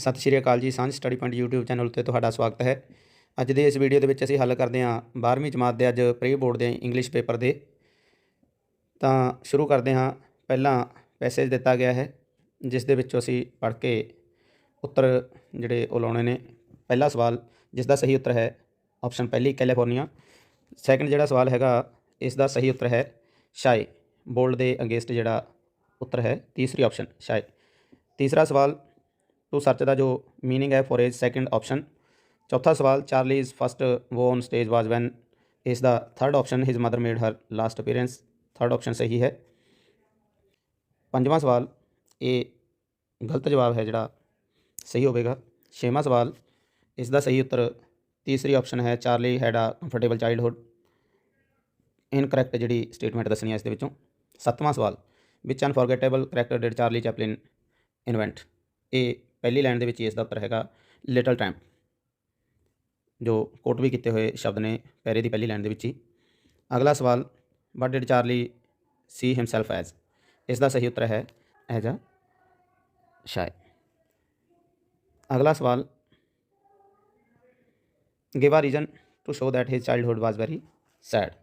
ਸਤਿ ਸ਼੍ਰੀ ਅਕਾਲ ਜੀ, ਸਾਂਝ ਸਟੱਡੀ ਪੁਆਇੰਟ YouTube ਚੈਨਲ ਤੇ ਤੁਹਾਡਾ ਸਵਾਗਤ ਹੈ। ਅੱਜ ਦੇ ਇਸ ਵੀਡੀਓ ਦੇ ਵਿੱਚ ਅਸੀਂ ਹੱਲ ਕਰਦੇ ਹਾਂ 12ਵੀਂ ਜਮਾਤ ਦੇ ਅੱਜ ਪ੍ਰੀ ਬੋਰਡ ਦੇ ਇੰਗਲਿਸ਼ ਪੇਪਰ ਦੇ। ਤਾਂ ਸ਼ੁਰੂ ਕਰਦੇ ਹਾਂ। ਪਹਿਲਾਂ ਪੈਸੇਜ ਦਿੱਤਾ ਗਿਆ ਹੈ, ਜਿਸ ਦੇ ਵਿੱਚੋਂ ਅਸੀਂ ਪੜ੍ਹ ਕੇ ਉੱਤਰ ਜਿਹੜੇ ਉਹ ਲਾਉਣੇ ਨੇ। ਪਹਿਲਾ ਸਵਾਲ, ਜਿਸ ਦਾ ਸਹੀ ਉੱਤਰ ਹੈ ਆਪਸ਼ਨ ਪਹਿਲੀ ਕੈਲੀਫੋਰਨੀਆ ਸੈਕੰਡ ਜਿਹੜਾ ਸਵਾਲ ਹੈਗਾ, ਇਸ ਦਾ ਸਹੀ ਉੱਤਰ ਹੈ ਸ਼ਾਇ ਬੋਲਡ ਦੇ ਅਗੇਂਸਟ ਜਿਹੜਾ ਉੱਤਰ ਹੈ, ਤੀਸਰੀ ਆਪਸ਼ਨ ਸ਼ਾਇ ਤੀਸਰਾ ਸਵਾਲ ਟੂ ਸਰਚ ਦਾ ਜੋ ਮੀਨਿੰਗ ਹੈ ਫॉर ਇਜ਼ ਸੈਕੰਡ ਆਪਸ਼ਨ ਚੌਥਾ ਸਵਾਲ Charlie is first who on stage was when ਇਸ ਦਾ third option his mother made her last appearance third option ਸਹੀ ਹੈ ਪੰਜਵਾਂ ਸਵਾਲ ਇਹ ਗਲਤ ਜਵਾਬ ਹੈ ਜਿਹੜਾ ਸਹੀ ਹੋਵੇਗਾ ਛੇਵਾਂ ਸਵਾਲ ਇਸ ਦਾ ਸਹੀ ਉੱਤਰ ਤੀਸਰੀ ਆਪਸ਼ਨ ਹੈ Charlie had a comfortable childhood incorrect ਜਿਹੜੀ ਸਟੇਟਮੈਂਟ ਦੱਸਣੀ ਹੈ ਇਸ ਦੇ ਵਿੱਚੋਂ ਸੱਤਵਾਂ ਸਵਾਲ ਵਿਚ unforgettable character did Charlie Chaplin invent ਇਹ ਪਹਿਲੀ ਲਾਈਨ ਦੇ ਵਿੱਚ ਹੀ ਇਸ ਦਾ ਉੱਤਰ ਹੈਗਾ ਲਿਟਲ ਟ੍ਰੈਂਪ ਜੋ ਕੋਟ ਵੀ ਕੀਤੇ ਹੋਏ ਸ਼ਬਦ ਨੇ ਪੈਰੇ ਦੀ ਪਹਿਲੀ ਲਾਈਨ ਦੇ ਵਿੱਚ ਹੀ ਅਗਲਾ ਸਵਾਲ what did Charlie see himself as ਇਸ ਦਾ ਸਹੀ ਉੱਤਰ ਹੈ ਐਜ਼ ਅ ਸ਼ਾਇਦ ਅਗਲਾ ਸਵਾਲ give a reason to show that his childhood was very sad.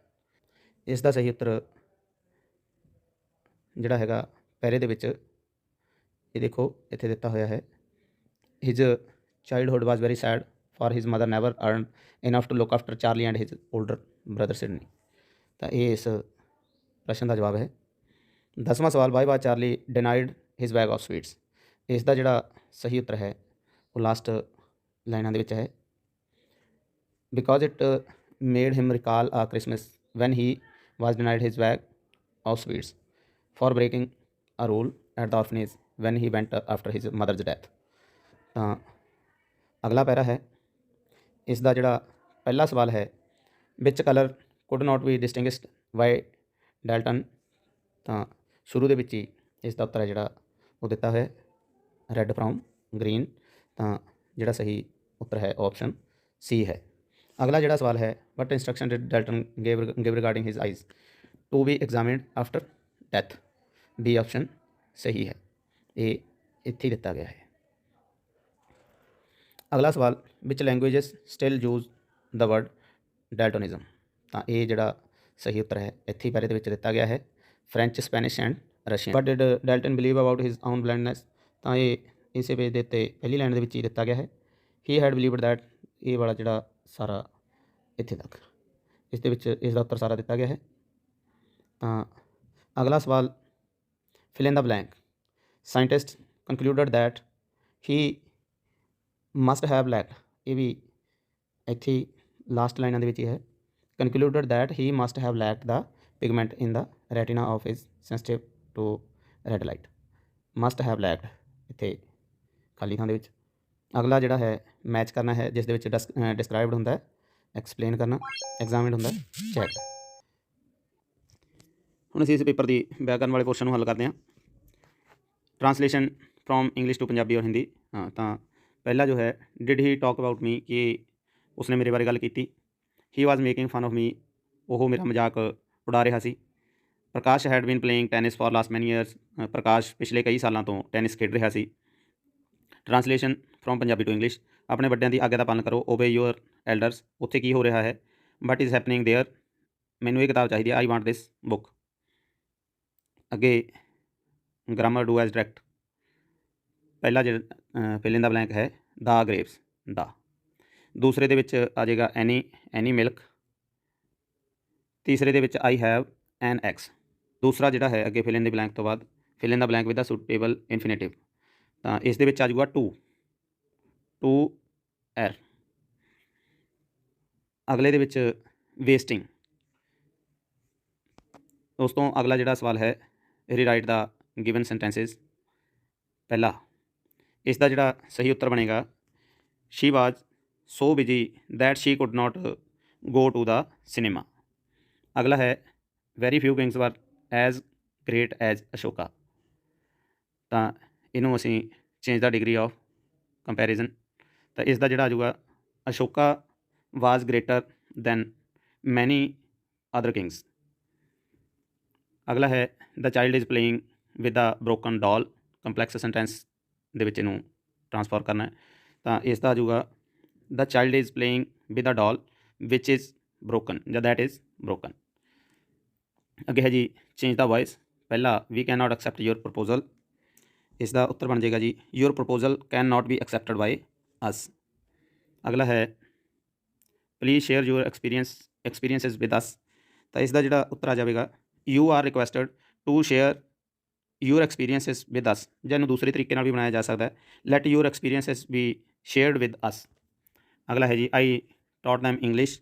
ਇਸ ਦਾ ਸਹੀ ਉੱਤਰ ਜਿਹੜਾ ਹੈਗਾ ਪੈਰੇ ਦੇ ਵਿੱਚ ਇਹ ਦੇਖੋ ਇੱਥੇ ਦਿੱਤਾ ਹੋਇਆ ਹੈ his uh, childhood was very sad, for his mother never earned enough to look after Charlie and his older brother Sydney. ਤਾਂ ਇਹ ਇਸ ਪ੍ਰਸ਼ਨ ਦਾ ਜਵਾਬ ਹੈ ਦਸਵਾਂ ਸਵਾਲ ਬਾਈ ਬਾ Charlie denied his bag of sweets ਇਸ ਦਾ ਜਿਹੜਾ ਸਹੀ ਉੱਤਰ ਹੈ ਉਹ ਲਾਸਟ ਲਾਈਨਾਂ ਦੇ ਵਿੱਚ ਹੈ because it made him recall a Christmas when he was denied his bag of sweets for breaking a rule at the orphanage when he went after his mother's death ਤਾਂ ਅਗਲਾ ਪੈਰਾ ਹੈ। ਇਸ ਦਾ ਜਿਹੜਾ ਪਹਿਲਾ ਸਵਾਲ ਹੈ ਵਿਚ colour could not be distinguished by Dalton ਤਾਂ ਸ਼ੁਰੂ ਦੇ ਵਿੱਚ ਹੀ ਇਸ ਦਾ ਉੱਤਰ ਹੈ ਜਿਹੜਾ ਉਹ ਦਿੱਤਾ ਹੋਇਆ ਰੈੱਡ ਫਰੋਮ ਗ੍ਰੀਨ ਤਾਂ ਜਿਹੜਾ ਸਹੀ ਉੱਤਰ ਹੈ ਆਪਸ਼ਨ ਸੀ ਹੈ। ਅਗਲਾ ਜਿਹੜਾ ਸਵਾਲ ਹੈ what instruction did Dalton gave give regarding his eyes to be examined after death B option ਸਹੀ ਹੈ। ਇਹ ਇੱਥੇ ਹੀ ਦਿੱਤਾ ਗਿਆ ਹੈ। ਅਗਲਾ ਸਵਾਲ which languages still use the word Daltonism ਤਾਂ ਇਹ ਜਿਹੜਾ ਸਹੀ ਉੱਤਰ ਹੈ, ਇੱਥੇ ਹੀ ਪਹਿਰੇ ਦੇ ਵਿੱਚ ਦਿੱਤਾ ਗਿਆ ਹੈ French Spanish and Russian but did Dalton believe about his own blindness ਤਾਂ ਇਹ ਇਸੇ ਪੇਜ ਦੇ ਉੱਤੇ ਪਹਿਲੀ ਲਾਈਨ ਦੇ ਵਿੱਚ ਹੀ ਦਿੱਤਾ ਗਿਆ ਹੈ। ਹੀ ਹੈਡ ਬਿਲੀਵਡ ਦੈਟ ਇਹ ਵਾਲਾ ਜਿਹੜਾ ਸਾਰਾ ਇੱਥੇ ਤੱਕ, ਇਸ ਦੇ ਵਿੱਚ ਇਸ ਦਾ ਉੱਤਰ ਸਾਰਾ ਦਿੱਤਾ ਗਿਆ ਹੈ। ਤਾਂ ਅਗਲਾ ਸਵਾਲ fill in the blank scientist concluded that he must have lacked ਇਹ ਵੀ ਇੱਥੇ ਲਾਸਟ ਲਾਈਨਾਂ ਦੇ ਵਿੱਚ ਹੀ ਹੈ। Concluded that he must have lacked the pigment in the retina of his sensitive to red light must have lacked ਇੱਥੇ ਖਾਲੀ ਥਾਂ ਦੇ ਵਿੱਚ। ਅਗਲਾ ਜਿਹੜਾ ਹੈ ਮੈਚ ਕਰਨਾ ਹੈ, ਜਿਸ ਦੇ ਵਿੱਚ ਡਿਸਕ੍ਰਾਈਬਡ ਹੁੰਦਾ ਹੈ ਐਕਸਪਲੇਨ ਕਰਨਾ ਐਗਜ਼ਾਮਿਨ ਹੁੰਦਾ ਚੈੱਕ ਹੁਣ ਅਸੀਂ ਇਸ ਪੇਪਰ ਦੀ ਬੈਕ ਕਰਨ ਵਾਲੇ ਪੋਰਸ਼ਨ ਨੂੰ ਹੱਲ ਕਰਦੇ ਹਾਂ। Translation from English to Punjabi ਔਰ ਹਿੰਦੀ ਹਾਂ, ਤਾਂ पहला ਜੋ ਹੈ did he talk about me ਕਿ ਉਸਨੇ ਮੇਰੇ ਬਾਰੇ ਗੱਲ ਕੀਤੀ। He was making fun of me ਉਹ ਮੇਰਾ ਮਜ਼ਾਕ ਉਡਾ ਰਿਹਾ ਸੀ। Prakash had been playing tennis for last many years Prakash ਪਿਛਲੇ ਕਈ ਸਾਲਾਂ ਤੋਂ ਟੈਨਿਸ ਖੇਡ ਰਿਹਾ ਸੀ। Translation from Punjabi to English ਆਪਣੇ ਵੱਡਿਆਂ ਦੀ ਆਗਿਆ ਦਾ ਪਾਲਣ ਕਰੋ। ਓਬੇ ਯੂਅਰ ਐਲਡਰਸ ਉੱਥੇ ਕੀ ਹੋ ਰਿਹਾ ਹੈ? ਬਟ ਇਜ਼ ਹੈਪਨਿੰਗ ਦੇਅਰ ਮੈਨੂੰ ਇਹ ਕਿਤਾਬ ਚਾਹੀਦੀ ਹੈ। ਆਈ ਵਾਂਟ ਦਿਸ ਬੁੱਕ ਅੱਗੇ ਗ੍ਰਾਮਰ ਡੂ ਐਸ ਡਾਇਰੈਕਟ ਪਹਿਲਾ ਜਿਹੜਾ ਫਿਲ ਇਨ ਦਾ ਬਲੈਂਕ ਹੈ, ਦਾ ਗ੍ਰੇਵਸ ਦਾ। ਦੂਸਰੇ ਦੇ ਵਿੱਚ ਆ ਜਾਏਗਾ ਐਨੀ ਐਨੀ ਮਿਲਕ ਤੀਸਰੇ ਦੇ ਵਿੱਚ ਆਈ ਹੈਵ ਐਨ ਐਕਸ ਦੂਸਰਾ ਜਿਹੜਾ ਹੈ, ਅੱਗੇ ਫਿਲ ਇਨ ਦੀ ਬਲੈਂਕ ਤੋਂ ਬਾਅਦ fill in the blank with the suitable infinitive ਤਾਂ ਇਸ ਦੇ ਵਿੱਚ ਆ ਜਾਊਗਾ ਟੂ ਟੂ ਐਰ ਅਗਲੇ ਦੇ ਵਿੱਚ ਵੇਸਟਿੰਗ ਉਸ ਤੋਂ ਅਗਲਾ ਜਿਹੜਾ ਸਵਾਲ ਹੈ ਰੀਰਾਈਟ ਦਾ ਗਿਵਨ ਸੈਂਟੈਂਸਸ ਪਹਿਲਾ। ਇਸ ਦਾ ਜਿਹੜਾ ਸਹੀ ਉੱਤਰ ਬਣੇਗਾ she was so busy that she could not go to the cinema ਅਗਲਾ ਹੈ very few kings were as great as Ashoka ਤਾਂ ਇਹਨੂੰ ਅਸੀਂ change the degree of comparison ਤਾਂ ਇਸ ਦਾ ਜਿਹੜਾ ਆ ਜਾਊਗਾ Ashoka was greater than many other kings ਅਗਲਾ ਹੈ the child is playing with a broken doll complex sentence ਦੇ ਵਿੱਚ ਇਹਨੂੰ ਟ੍ਰਾਂਸਫਰ ਕਰਨਾ ਹੈ। ਤਾਂ ਇਸ ਦਾ ਆ ਜਾਊਗਾ the child is playing with a doll which is broken ਜਾਂ ਦੈਟ ਇਜ਼ ਬ੍ਰੋਕਨ ਅੱਗੇ ਹੈ ਜੀ ਚੇਂਜ ਦਾ ਵੌਇਸ ਪਹਿਲਾ we can not accept your proposal ਇਸ ਦਾ ਉੱਤਰ ਬਣ ਜਾਏਗਾ ਜੀ your proposal can not be accepted by us ਅਗਲਾ ਹੈ please share your experience experiences with us ਤਾਂ ਇਸ ਦਾ ਜਿਹੜਾ ਉੱਤਰ ਆ ਜਾਵੇਗਾ you are requested to share your experiences with us ਜਾਂ ਇਹਨੂੰ ਦੂਸਰੇ ਤਰੀਕੇ ਨਾਲ ਵੀ ਬਣਾਇਆ ਜਾ ਸਕਦਾ ਹੈ। Let your experiences be shared with us ਅਗਲਾ ਹੈ ਜੀ ਆਈ ਟੌਟ them ਇੰਗਲਿਸ਼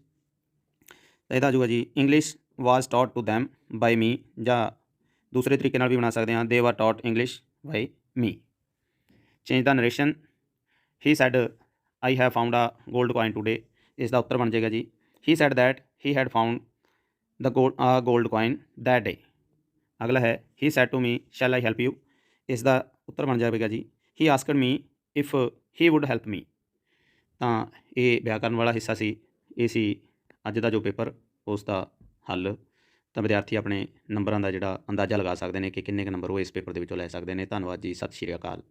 ਇਹਦਾ ਆ ਜਾਊਗਾ ਜੀ English was taught to them by me ਜਾਂ ਦੂਸਰੇ ਤਰੀਕੇ ਨਾਲ ਵੀ ਬਣਾ ਸਕਦੇ ਹਾਂ they were taught English by me change the narration he said I have found a 골ਡ coin ਟੂਡੇ ਇਸ ਦਾ ਉੱਤਰ ਬਣ ਜਾਏਗਾ ਜੀ। He said that he had found the gold a 골ਡ coin that ਡੇ ਅਗਲਾ ਹੈ he said to me shall I help you ਇਸ ਦਾ ਉੱਤਰ ਬਣ ਜਾਵੇਗਾ ਜੀ he asked me if he would help me ਤਾਂ ਇਹ ਵਿਆਕਰਨ ਵਾਲਾ ਹਿੱਸਾ ਸੀ, ਇਹ ਸੀ ਅੱਜ ਦਾ ਜੋ ਪੇਪਰ, ਉਸ ਦਾ ਹੱਲ। ਤਾਂ ਵਿਦਿਆਰਥੀ ਆਪਣੇ ਨੰਬਰਾਂ ਦਾ ਜਿਹੜਾ ਅੰਦਾਜ਼ਾ ਲਗਾ ਸਕਦੇ ਨੇ ਕਿ ਕਿੰਨੇ ਕੁ ਨੰਬਰ ਉਹ ਇਸ ਪੇਪਰ ਦੇ ਵਿੱਚੋਂ ਲੈ ਸਕਦੇ ਨੇ। ਧੰਨਵਾਦ ਜੀ, ਸਤਿ ਸ਼੍ਰੀ ਅਕਾਲ।